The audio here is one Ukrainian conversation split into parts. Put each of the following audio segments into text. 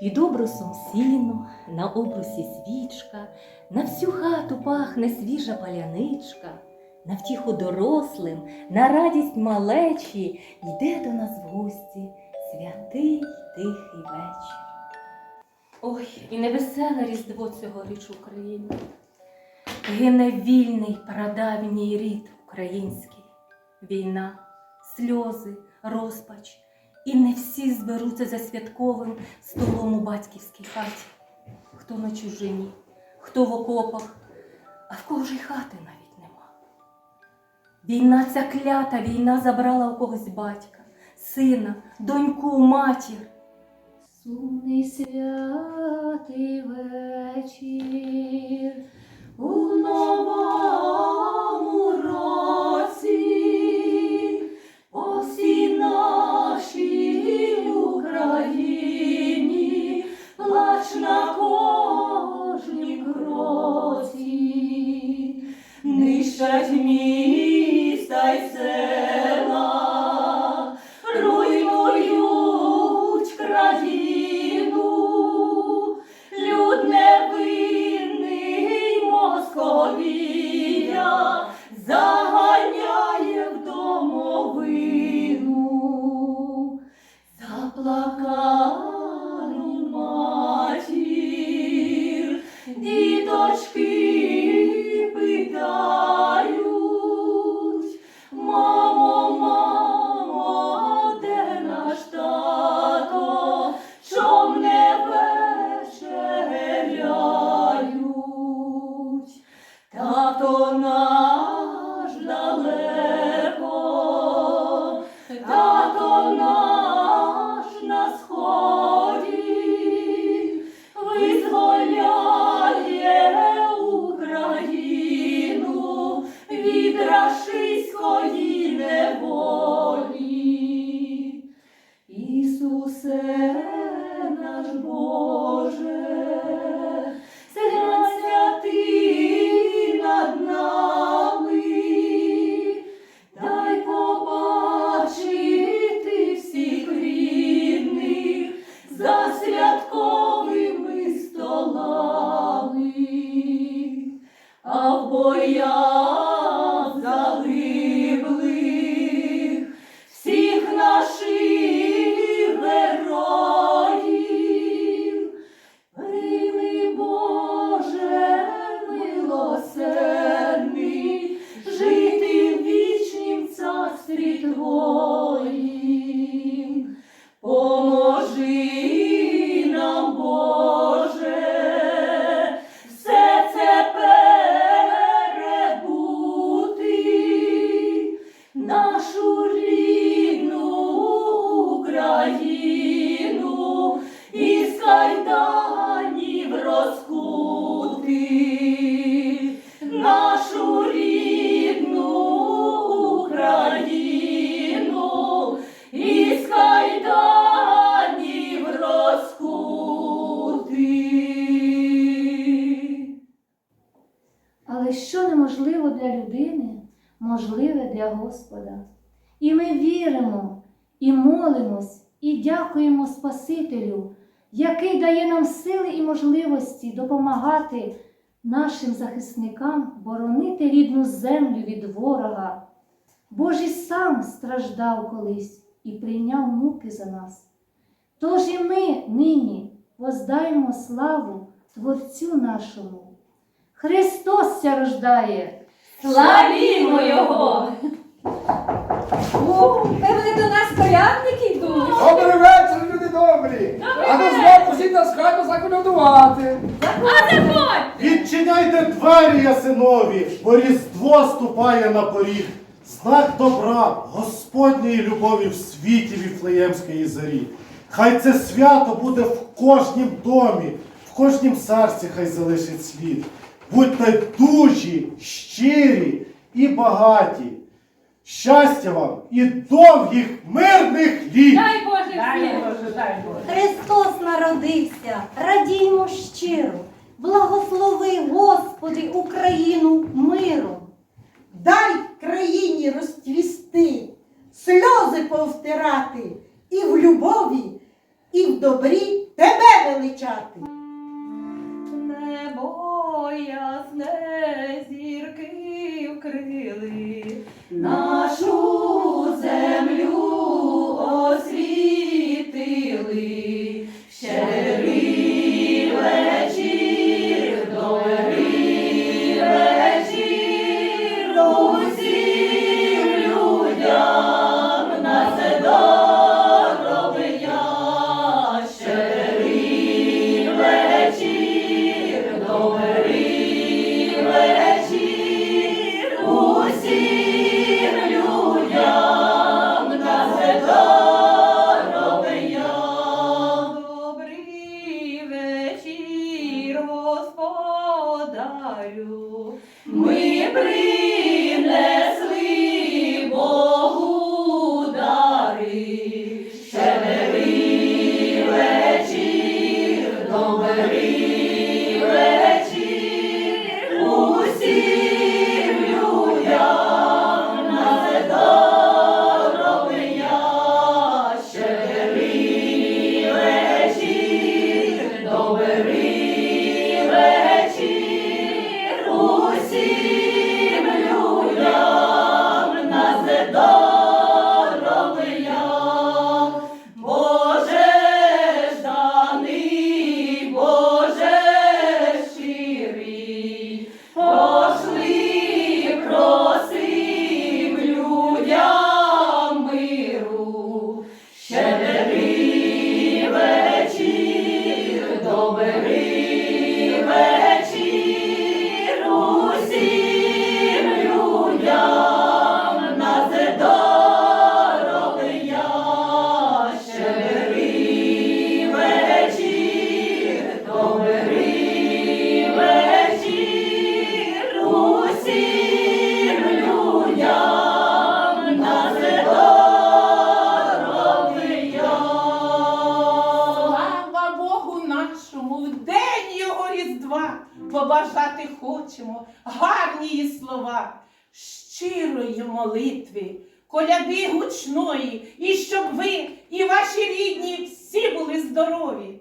Під обрусом сіно, на обрусі свічка, на всю хату пахне свіжа паляничка, на втіху дорослим, на радість малечі йде до нас в гості святий тихий вечір. Ой, і невеселе різдво цьогоріч в Україні. Гине вільний прадавній рід український, війна, сльози, розпач, і не всі зберуться за святковим столом у батьківській хаті. Хто на чужині, хто в окопах, а в кого ж й хати навіть нема. Війна ця клята, війна забрала у когось батька, сина, доньку, матір. Сумний святий вечір для Господа. І ми віримо, і молимось, і дякуємо Спасителю, який дає нам сили і можливості допомагати нашим захисникам боронити рідну землю від ворога. Бож і сам страждав колись і прийняв муки за нас. Тож і ми нині воздаємо славу Творцю нашому. Христос ся рождає. Славімо Його! О, певне, до нас колядники йдуть. Добрий вечір, люди добрі! А ну знову всі на хату заколядувати. Відчиняйте двері, ясинові, бо різдво ступає на поріг. Знак добра, Господньої любові в світі Віфлеємської зорі. Хай це свято буде в кожнім домі, в кожнім серці хай залишить слід. Будьте дужі, щирі і багаті. Щастя вам і довгих мирних літ! Дай Боже Христос народився, радіймо щиро, благослови, Господи, Україну миром. Дай країні розцвісти, сльози повтирати і в любові, і в добрі тебе зустрічати. Ясне зірки вкрили, Нашу побажати хочемо гарні слова, щирої молитви, коляди гучної, і щоб ви і ваші рідні всі були здорові.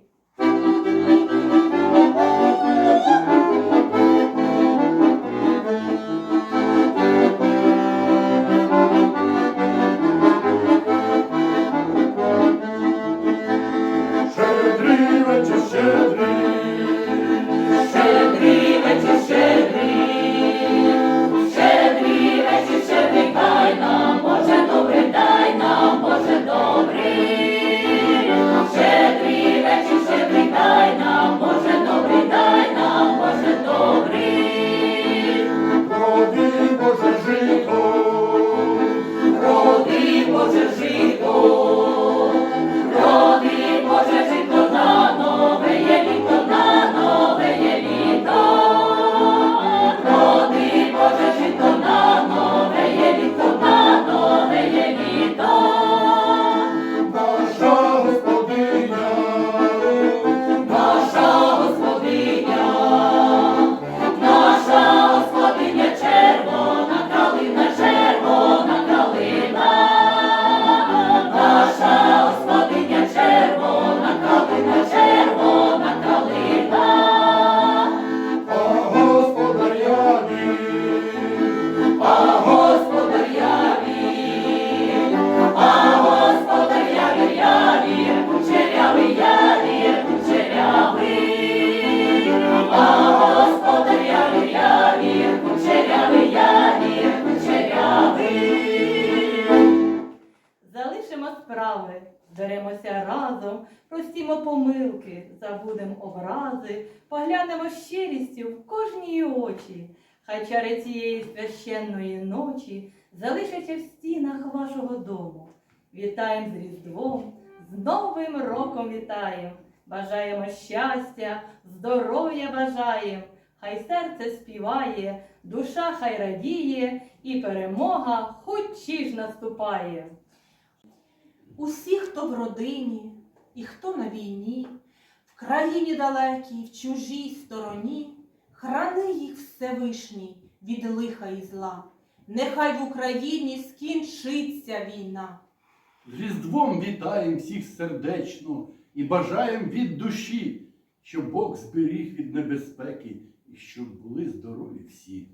Зберемося разом, простімо помилки, забудем образи, поглянемо щирістю в кожній очі. Хай чари цієї священної ночі залишаться в стінах вашого дому. Вітаєм з Різдвом, з Новим роком вітаєм, бажаємо щастя, здоров'я бажаєм, хай серце співає, душа хай радіє, і перемога хоч ж наступає. Усі, хто в родині і хто на війні, в країні далекій, в чужій стороні, храни їх Всевишній від лиха і зла. Нехай в Україні скінчиться війна. З Різдвом вітаєм всіх сердечно і бажаєм від душі, щоб Бог зберіг від небезпеки і щоб були здорові всі.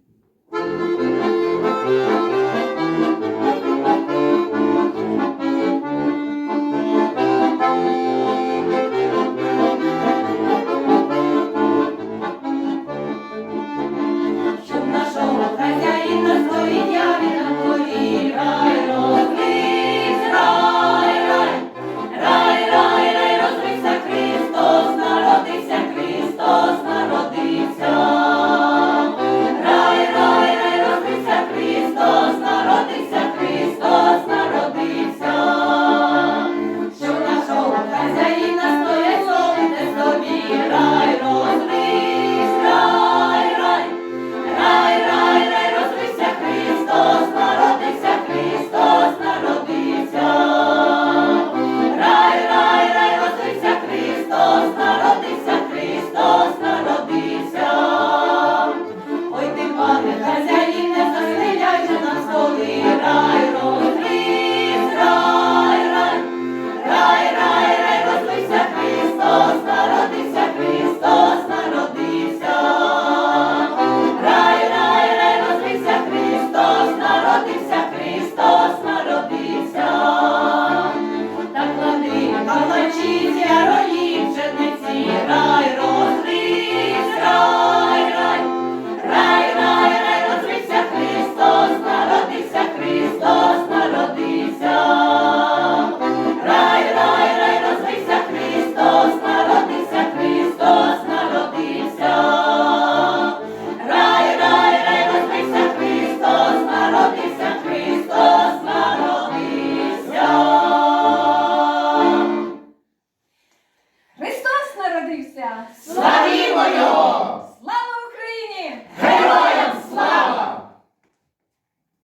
Народився, Христос